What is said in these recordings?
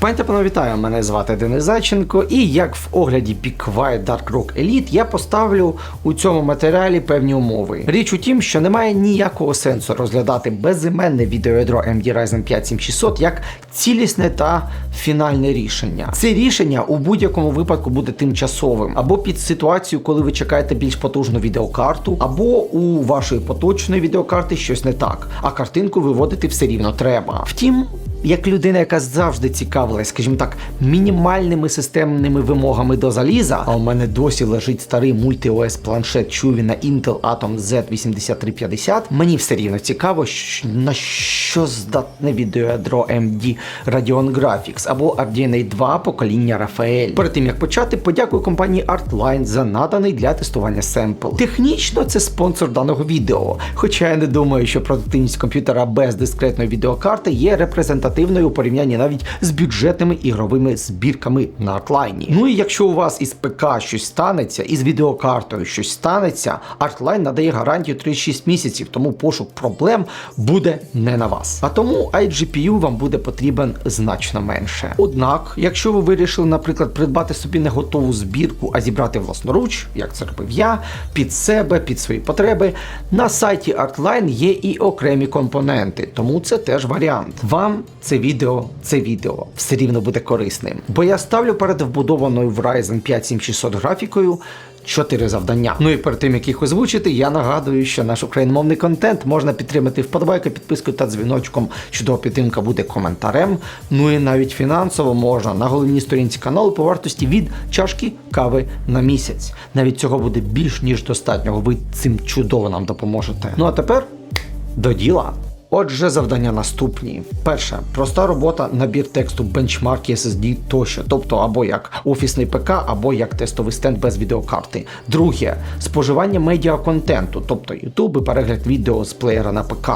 Пані та вітаю, мене звати Денис Зайченко, і як в огляді Be Quiet Dark Rock Elite я поставлю у цьому матеріалі певні умови. Річ у тім, що немає ніякого сенсу розглядати безіменне відеоядро AMD Ryzen 5 7600 як цілісне та фінальне рішення. Це рішення у будь-якому випадку буде тимчасовим, або під ситуацію, коли ви чекаєте більш потужну відеокарту, або у вашої поточної відеокарти щось не так, а картинку виводити все рівно треба. Втім, як людина, яка завжди цікавилась, скажімо так, мінімальними системними вимогами до заліза, а у мене досі лежить старий мульти-ОС планшет Чуві на Intel Atom Z8350, мені все рівно цікаво, на що здатне відеоядро AMD Radeon Graphics або RDNA 2 покоління Rafael. Перед тим як почати, подякую компанії Artline за наданий для тестування семпл. Технічно це спонсор даного відео, хоча я не думаю, що продуктивність комп'ютера без дискретної відеокарти є репрезентативною у порівнянні навіть з бюджетними ігровими збірками на артлайні. Ну і якщо у вас із ПК щось станеться, із відеокартою щось станеться, Artline надає гарантію 36 місяців, тому пошук проблем буде не на вас. А тому iGPU вам буде потрібен значно менше. Однак, якщо ви вирішили, наприклад, придбати собі не готову збірку, а зібрати власноруч, як це робив я, під себе, під свої потреби, на сайті Artline є і окремі компоненти, тому це теж варіант. Вам це відео, це відео все рівно буде корисним. Бо я ставлю перед вбудованою в Ryzen 5 7600 графікою. Чотири завдання. Ну і перед тим як їх озвучити, я нагадую, що наш україномовний контент можна підтримати вподобайкою, підпискою та дзвіночком. Чудова підтримка буде коментарем. Ну і навіть фінансово можна на головній сторінці каналу по вартості від чашки кави на місяць. Навіть цього буде більш ніж достатньо. Ви цим чудово нам допоможете. Ну а тепер до діла. Отже, завдання наступні. Перше, проста робота, набір тексту, бенчмарки, SSD тощо, тобто або як офісний ПК, або як тестовий стенд без відеокарти. Друге, споживання медіаконтенту, тобто YouTube і перегляд відео з плеєра на ПК.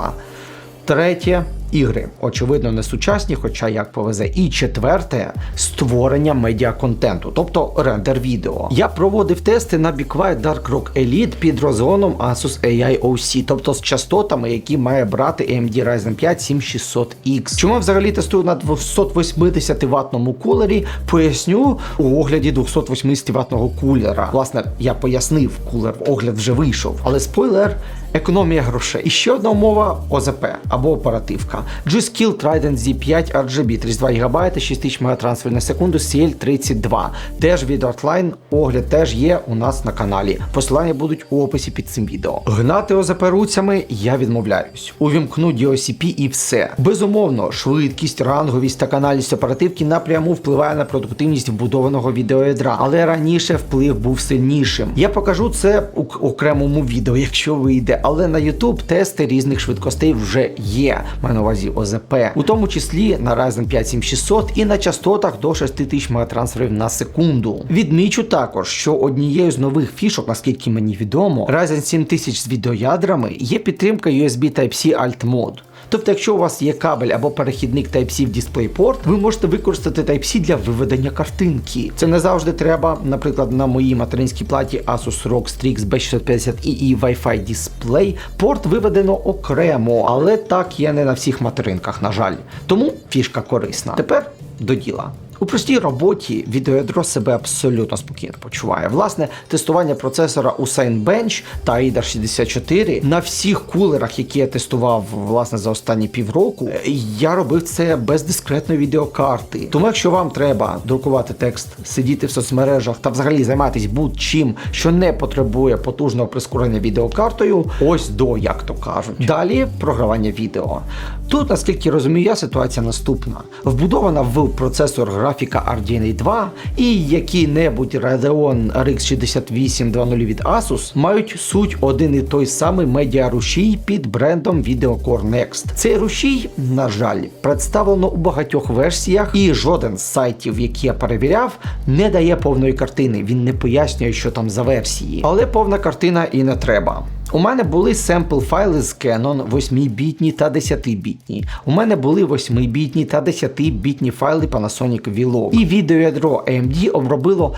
Третє ігри, очевидно, не сучасні, хоча як повезе. І четверте створення медіаконтенту, тобто рендер відео. Я проводив тести на Be Quiet Dark Rock Elite під розгоном Asus AI OC, тобто з частотами, які має брати AMD Ryzen 5 7600X. Чому взагалі тестую на 280 ватному кулері? Поясню у огляді 280 ватного кулера. Власне, я пояснив, кулер огляд вже вийшов, але спойлер. Економія грошей. І ще одна умова ОЗП або оперативка. G-Skill Trident Z5 RGB 32 ГБ, 6000 МБ на секунду, CL32. Теж від Artline, огляд теж є у нас на каналі. Посилання будуть у описі під цим відео. Гнати ОЗП руцями я відмовляюсь. Увімкну DOCP і все. Безумовно, швидкість, ранговість та канальність оперативки напряму впливає на продуктивність вбудованого відеоядра, але раніше вплив був сильнішим. Я покажу це у окремому відео, якщо вийде. Але на YouTube тести різних швидкостей вже є. Маю увазі ОЗП, у тому числі на Ryzen 5 7600 і на частотах до 6000 мегатрансферів на секунду. Відмічу також, що однією з нових фішок, наскільки мені відомо, Ryzen 7000 з відеоядрами є підтримка USB Type-C Alt Mode. Тобто, якщо у вас є кабель або перехідник Type-C в DisplayPort, ви можете використати Type-C для виведення картинки. Це не завжди треба, наприклад, на моїй материнській платі Asus ROG Strix B650EE Wi-Fi Display порт виведено окремо, але так є не на всіх материнках, на жаль. Тому фішка корисна. Тепер до діла. У простій роботі відеоядро себе абсолютно спокійно почуває. Власне, тестування процесора у Cinebench та AIDA 64 на всіх кулерах, які я тестував власне за останні півроку, я робив це без дискретної відеокарти. Тому, якщо вам треба друкувати текст, сидіти в соцмережах та взагалі займатися будь-чим, що не потребує потужного прискорення відеокартою, ось до, як то кажуть. Далі програвання відео. Тут, наскільки розумію, я ситуація наступна: вбудована в процесор графіка RDNA 2 і які-небудь Radeon RX 6800 від Asus мають суть один і той самий медіарушій під брендом VideoCore Next. Цей рушій, на жаль, представлено у багатьох версіях, і жоден з сайтів, які я перевіряв, не дає повної картини. Він не пояснює, що там за версії. Але повна картина і не треба. У мене були семпл файли з Canon 8-бітні та 10-бітні. У мене були 8-бітні та 10-бітні файли Panasonic Vlog. І відеоядро AMD обробило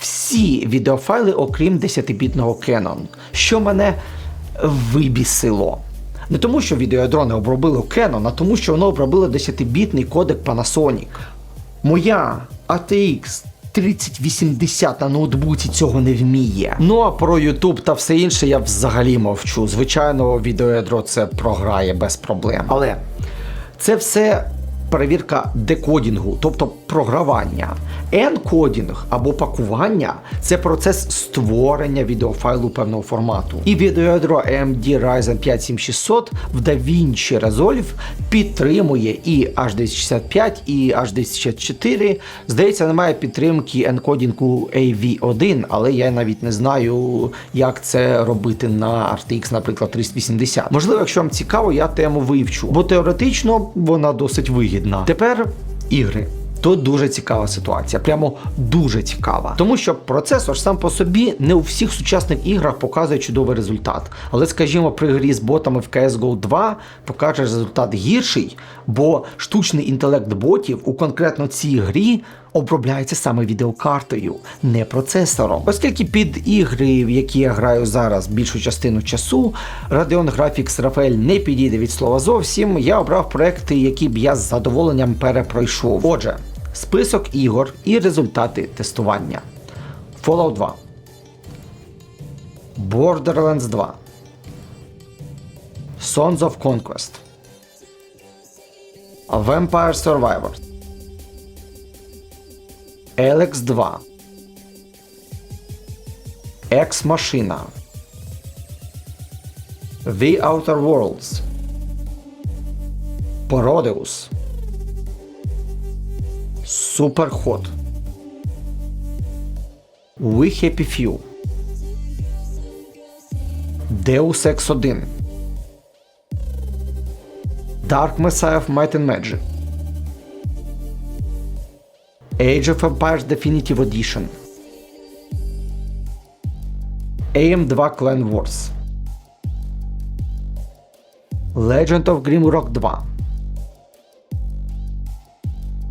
всі відеофайли, окрім 10-бітного Canon, що мене вибісило. Не тому, що відеоядро не обробило Canon, а тому, що воно обробило 10-бітний кодек Panasonic. Моя ATX 3080 на ноутбуці цього не вміє. Ну а про YouTube та все інше я взагалі мовчу. Звичайно, відеоядро це програє без проблем. Але це все перевірка декодінгу, тобто програвання. Енкодінг або пакування це процес створення відеофайлу певного формату. І відеоядро AMD Ryzen 5 7600 в DaVinci Resolve підтримує і H265, і H264. Здається, немає підтримки енкодінгу AV1, але я навіть не знаю, як це робити на RTX, наприклад, 380. Можливо, якщо вам цікаво, я тему вивчу, бо теоретично вона досить вигідна. Тепер ігри. Тут дуже цікава ситуація, прямо дуже цікава. Тому що процесор сам по собі не у всіх сучасних іграх показує чудовий результат. Але, скажімо, при грі з ботами в CSGO 2 покаже результат гірший, бо штучний інтелект ботів у конкретно цій грі обробляється саме відеокартою, не процесором. Оскільки під ігри, в які я граю зараз більшу частину часу, Radeon Graphics Rafael не підійде від слова зовсім, я обрав проекти, які б я з задоволенням перепройшов. Отже, список ігор і результати тестування. Fallout 2. Borderlands 2. Sons of Conquest. Vampire Survivors. Alex 2. Ex Machina. The Outer Worlds. Prodeus. Superhot. We Happy Few. Deus Ex 1. Dark Messiah of Might and Magic. Age of Empires Definitive Edition. AM2 Clan Wars. Legend of Grimrock 2.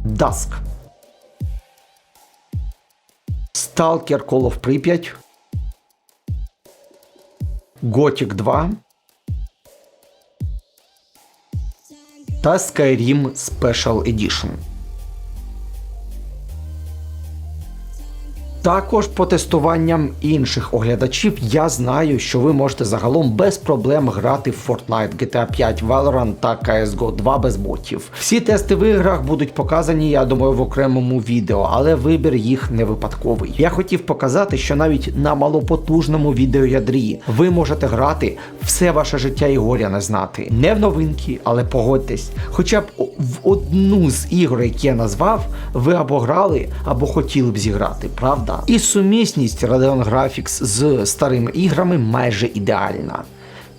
Dusk. Stalker Call of Pripyat. Gothic 2. Та Skyrim Special Edition. Також по тестуванням інших оглядачів я знаю, що ви можете загалом без проблем грати в Fortnite, GTA 5, Valorant та CSGO 2 без ботів. Всі тести в іграх будуть показані, я думаю, в окремому відео, але вибір їх не випадковий. Я хотів показати, що навіть на малопотужному відеоядрі ви можете грати все ваше життя і горя не знати. Не в новинки, але погодьтесь, хоча б в одну з ігор, які я назвав, ви або грали, або хотіли б зіграти, правда? І сумісність Radeon Graphics з старими іграми майже ідеальна.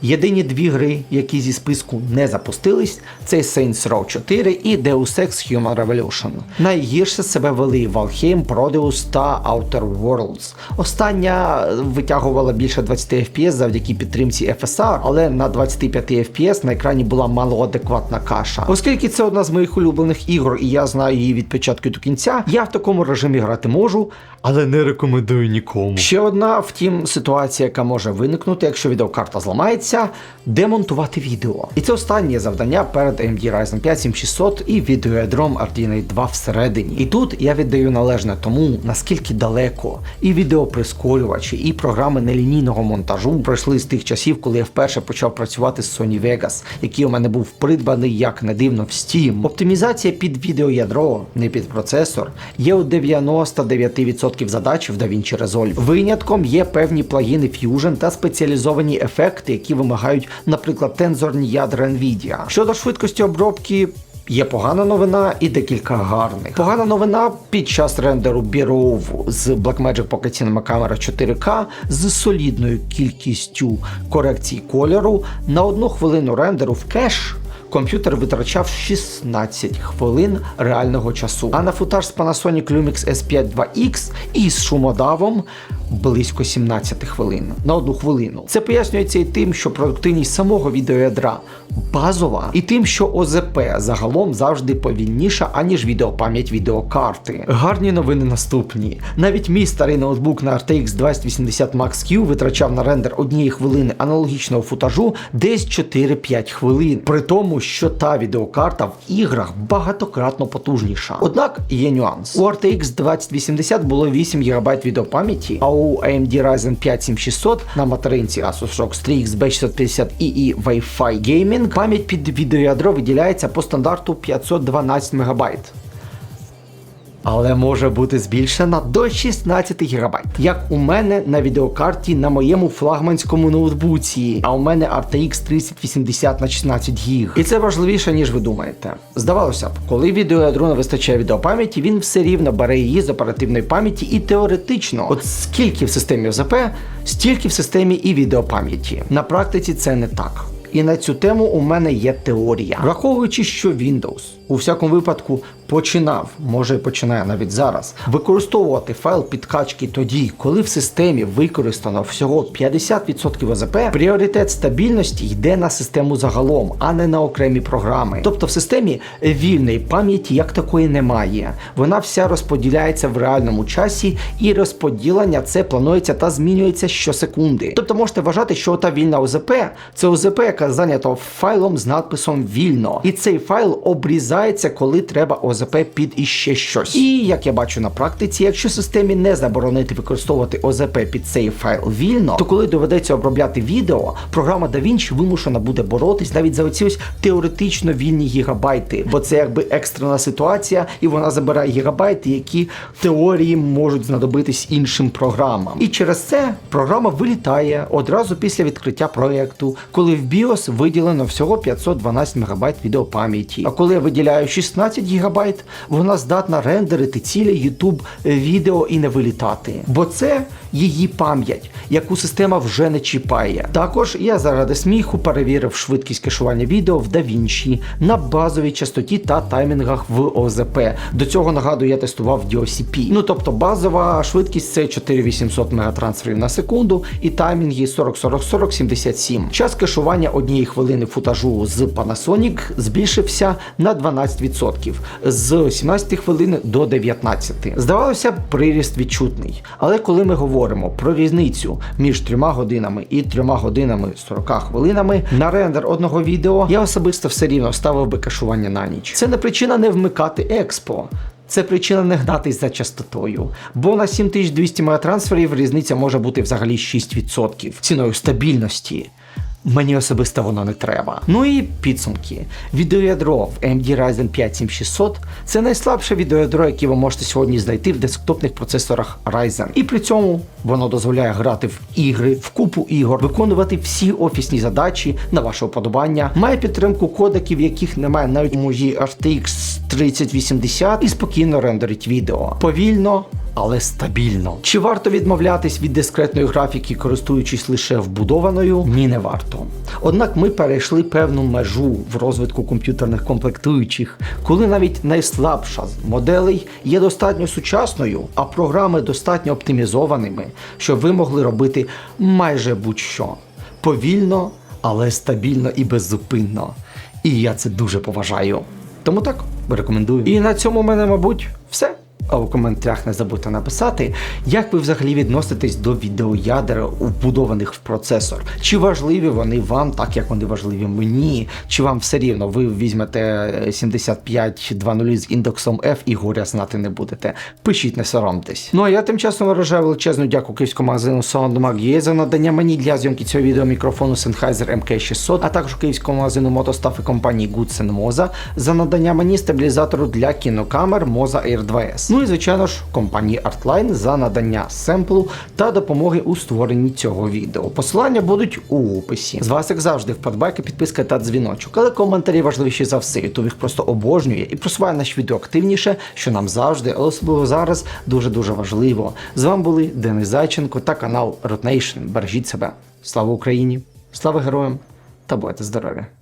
Єдині дві гри, які зі списку не запустились, це Saints Row 4 і Deus Ex Human Revolution. Найгірше себе вели Valheim, Prodeus та Outer Worlds. Остання витягувала більше 20 FPS завдяки підтримці FSR, але на 25 FPS на екрані була малоадекватна каша. Оскільки це одна з моїх улюблених ігор, і я знаю її від початку до кінця, я в такому режимі грати можу, але не рекомендую нікому. Ще одна, втім, ситуація, яка може виникнути, якщо відеокарта зламається, демонтувати відео. І це останнє завдання перед AMD Ryzen 5 7600 і відеоядром RDNA 2 всередині. І тут я віддаю належне тому, наскільки далеко і відеоприскорювачі, і програми нелінійного монтажу пройшли з тих часів, коли я вперше почав працювати з Sony Vegas, який у мене був придбаний, як не дивно, в Steam. Оптимізація під відеоядро, не під процесор, є у 99% задач в DaVinci Resolve. Винятком є певні плагіни Fusion та спеціалізовані ефекти, які вимагають, наприклад, тензорні ядра Nvidia. Щодо швидкості обробки. Є погана новина і декілька гарних. Погана новина під час рендеру біров з Blackmagic Pocket Cinema Camera 4K з солідною кількістю корекцій кольору на одну хвилину рендеру в кеш. Комп'ютер витрачав 16 хвилин реального часу. А на футаж з Panasonic Lumix S5 2X із шумодавом близько 17 хвилин на одну хвилину. Це пояснюється і тим, що продуктивність самого відеоядра базова, і тим, що ОЗП загалом завжди повільніша, аніж відеопам'ять відеокарти. Гарні новини наступні. Навіть мій старий ноутбук на RTX 2080 Max Q витрачав на рендер однієї хвилини аналогічного футажу десь 4-5 хвилин. При тому, що та відеокарта в іграх багатократно потужніша. Однак є нюанс. У RTX 2080 було 8 ГБ відеопам'яті, а у AMD Ryzen 5 7600 на материнці Asus ROG Strix B650EE Wi-Fi Gaming пам'ять під відеоядро виділяється по стандарту 512 МБ але може бути збільшена до 16 ГБ. Як у мене на відеокарті на моєму флагманському ноутбуці, а у мене RTX 3080 на 16 ГБ. І це важливіше, ніж ви думаєте. Здавалося б, коли відеоядру не вистачає відеопам'яті, він все рівно бере її з оперативної пам'яті і теоретично, от скільки в системі ОЗП, стільки в системі і відеопам'яті. На практиці це не так. І на цю тему у мене є теорія. Враховуючи, що Windows у всякому випадку починав, може починає навіть зараз, використовувати файл підкачки тоді, коли в системі використано всього 50% ОЗП, пріоритет стабільності йде на систему загалом, а не на окремі програми. Тобто в системі вільної пам'яті як такої немає. Вона вся розподіляється в реальному часі, і розподілення це планується та змінюється щосекунди. Тобто можете вважати, що та вільна ОЗП це ОЗП, яка зайнята файлом з надписом вільно. І цей файл обрізається, коли треба ОЗП під іще щось. І як я бачу на практиці, якщо системі не заборонити використовувати ОЗП під цей файл вільно, то коли доведеться обробляти відео, програма DaVinci вимушена буде боротись навіть за оці ось теоретично вільні гігабайти, бо це якби екстрена ситуація, і вона забирає гігабайти, які в теорії можуть знадобитись іншим програмам. І через це програма вилітає одразу після відкриття проєкту, коли в BIOS виділено всього 512 МБ відеопам'яті. А коли я виділяю 16 ГБ, вона здатна рендерити ціле YouTube відео і не вилітати. Бо це її пам'ять, яку система вже не чіпає. Також я заради сміху перевірив швидкість кешування відео в DaVinci на базовій частоті та таймінгах в ОЗП. До цього нагадую, я тестував DOCP. Ну тобто базова швидкість це 4800 мегатрансферів на секунду і таймінги 40 40 40 77. Час кешування однієї хвилини футажу з Panasonic збільшився на 12% з 17 хвилин до 19. Здавалося б, приріст відчутний. Але коли ми говоримо про різницю між трьома годинами і трьома годинами 40 хвилинами на рендер одного відео, я особисто все рівно ставив би кешування на ніч. Це не причина не вмикати експо. Це причина не гнатись за частотою, бо на 7200 мегатрансферів різниця може бути взагалі 6% ціною стабільності. Мені особисто воно не треба. Ну і підсумки. Відеоядро в AMD Ryzen 5 7600 це найслабше відеоядро, яке ви можете сьогодні знайти в десктопних процесорах Ryzen. І при цьому воно дозволяє грати в ігри, в купу ігор, виконувати всі офісні задачі на ваше уподобання, має підтримку кодеків, яких немає навіть у моїй RTX 3080 і спокійно рендерить відео. Повільно але стабільно. Чи варто відмовлятись від дискретної графіки, користуючись лише вбудованою? Ні, не варто. Однак ми перейшли певну межу в розвитку комп'ютерних комплектуючих, коли навіть найслабша з моделей є достатньо сучасною, а програми достатньо оптимізованими, щоб ви могли робити майже будь-що повільно, але стабільно і беззупинно. І я це дуже поважаю. Тому так рекомендую. І на цьому в мене, мабуть, все. А у коментарях не забудьте написати, як ви взагалі відноситесь до відеоядер, вбудованих в процесор. Чи важливі вони вам, так як вони важливі мені, чи вам все рівно ви візьмете 7520 з індексом F і горя знати не будете. Пишіть, не соромтесь. Ну а я тим часом виражаю величезну дяку київському магазину SoundMag є за надання мені для зйомки цього відео мікрофону Sennheiser MK600, а також київському магазину мотостаф і компанії Goodsen Moza за надання мені стабілізатору для кінокамер Moza Air 2S. Ну і звичайно ж компанії Artline за надання семплу та допомоги у створенні цього відео. Посилання будуть у описі. З вас, як завжди, вподобайка, підписка та дзвіночок. Але коментарі важливіші за все. Ютуб їх просто обожнює і просуває наш відео активніше, що нам завжди, але особливо зараз дуже дуже важливо. З вами були Денис Зайченко та канал Rotnation. Бережіть себе. Слава Україні! Слава героям та будьте здорові!